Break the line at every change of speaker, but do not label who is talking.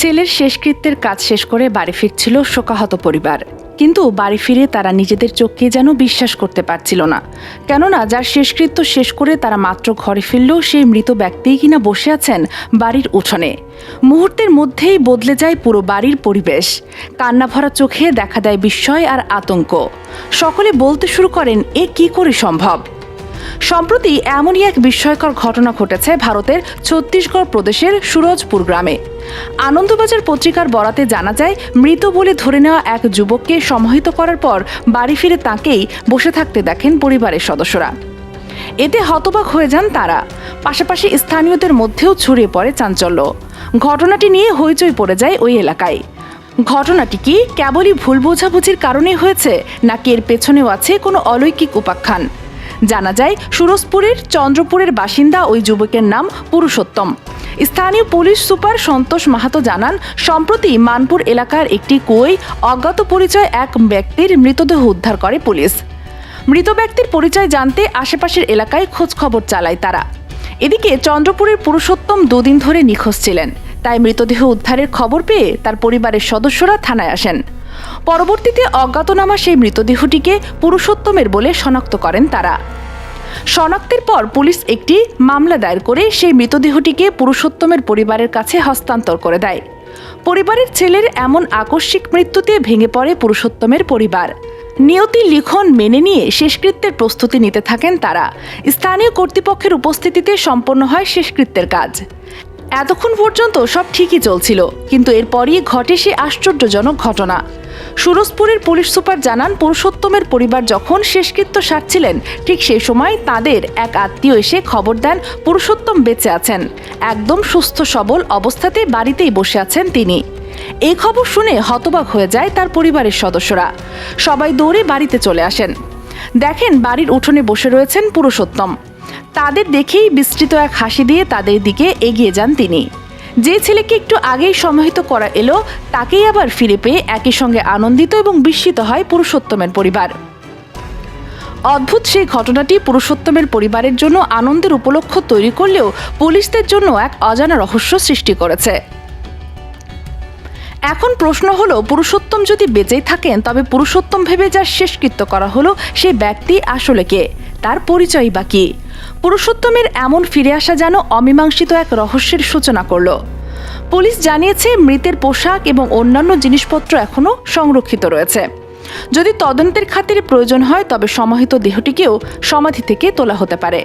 ছেলের শেষকৃত্যের কাজ শেষ করে বাড়ি ফিরছিল শোকাহত পরিবার। কিন্তু বাড়ি ফিরে তারা নিজেদের চোখকে যেন বিশ্বাস করতে পারছিল না। কেননা যার শেষকৃত্য শেষ করে তারা মাত্র ঘরে ফিরলেও সেই মৃত ব্যক্তিই কিনা বসে আছেন বাড়ির উঠোনে। মুহূর্তের মধ্যেই বদলে যায় পুরো বাড়ির পরিবেশ। কান্না ভরা চোখে দেখা দেয় বিস্ময় আর আতঙ্ক। সকলে বলতে শুরু করেন, এ কি করে সম্ভব? সম্প্রতি এমনই এক বিস্ময়কর ঘটনা ঘটেছে ভারতের ছত্তিশগড় প্রদেশের সুরজপুর গ্রামে। আনন্দবাজার পত্রিকার বরাতে জানা যায়, মৃত বলে ধরে নেওয়া এক যুবককে সমাহিত করার পর বাড়ি ফিরে তাকেই বসে থাকতে দেখেন পরিবারের সদস্যরা। এতে হতবাক হয়ে যান তারা। পাশাপাশি স্থানীয়দের মধ্যেও ছড়িয়ে পড়ে চাঞ্চল্য। ঘটনাটি নিয়ে হইচই পড়ে যায় ওই এলাকায়। ঘটনাটি কি কেবলই ভুল বোঝাবুঝির কারণে হয়েছে, নাকি এর পেছনেও আছে কোনো অলৌকিক উপাখ্যান? জানা যায়, সুরজপুরের চন্দ্রপুরের বাসিন্দা ওই যুবকের নাম পুরুষোত্তম। স্থানীয় পুলিশ সুপার সন্তোষ মাহাতো জানান, সম্প্রতি মানপুর এলাকার একটি কুয়োয় অজ্ঞাত পরিচয় এক ব্যক্তির মৃতদেহ উদ্ধার করে পুলিশ। মৃত ব্যক্তির পরিচয় জানতে আশেপাশের এলাকায় খোঁজ খবর চালায় তারা। এদিকে চন্দ্রপুরের পুরুষোত্তম দুদিন ধরে নিখোঁজ ছিলেন। তাই মৃতদেহ উদ্ধারের খবর পেয়ে তার পরিবারের সদস্যরা থানায় আসেন। পরবর্তীতে অজ্ঞাতনামা সেই মৃতদেহটিকে পুরুষোত্তমের বলে শনাক্ত করেন তারা। শনাক্তের পর পুলিশ একটি মামলা দায়ের করে সেই মৃতদেহটিকে পুরুষোত্তমের পরিবারের কাছে হস্তান্তর করে দেয়। পরিবারের ছেলের এমন আকস্মিক মৃত্যুতে ভেঙে পড়ে পুরুষোত্তমের পরিবার। নিয়তি লিখন মেনে নিয়ে শেষকৃত্যের প্রস্তুতি নিতে থাকেন তারা। স্থানীয় কর্তৃপক্ষের উপস্থিতিতে সম্পন্ন হয় শেষকৃত্যের কাজ। এতক্ষণ পর্যন্ত সব ঠিকই চলছিল, কিন্তু এরপরই ঘটে সে আশ্চর্যজনক ঘটনা। সুরজপুরের পুলিশ সুপার জানান, পুরুষোত্তমের পরিবার যখন শেষকৃত্য সারছিলেন, ঠিক সেই সময় তাদের এক আত্মীয় এসে খবর দেন পুরুষোত্তম বেঁচে আছেন। একদম সুস্থ, সবল অবস্থাতে বাড়িতেই বসে আছেন তিনি। এই খবর শুনে হতবাক হয়ে যায় তার পরিবারের সদস্যরা। সবাই দৌড়ে বাড়িতে চলে আসেন। দেখেন বাড়ির উঠোনে বসে রয়েছেন পুরুষোত্তম। তাদের দেখেই বিস্তৃত এক হাসি দিয়ে তাদের দিকে এগিয়ে যান তিনি। যে ছেলেকে একটু আগেই সমাহিত করা এলো, তাকেই আবার ফিরে পেয়ে একই সঙ্গে আনন্দিত এবং বিস্মিত হয় পুরুষোত্তমের পরিবার। অদ্ভুত সেই ঘটনাটি পুরুষোত্তমের পরিবারের জন্য আনন্দের উপলক্ষ তৈরি করলেও পুলিশদের জন্য এক অজানা রহস্য সৃষ্টি করেছে। এখন প্রশ্ন হলো, পুরুষোত্তম যদি বেঁচেই থাকেন, তবে পুরুষোত্তম ভেবে যার শেষকৃত্য করা হলো সেই ব্যক্তি আসলে কে? তার পরিচয় বা কি? পুরুষোত্তমের এমন ফিরে আসা যেন অমীমাংসিত এক রহস্যের সূচনা করল। পুলিশ জানিয়েছে, মৃতের পোশাক এবং অন্যান্য জিনিসপত্র এখনও সংরক্ষিত রয়েছে। যদি তদন্তের খাতিরে প্রয়োজন হয়, তবে সমাহিত দেহটিকেও সমাধি থেকে তোলা হতে পারে।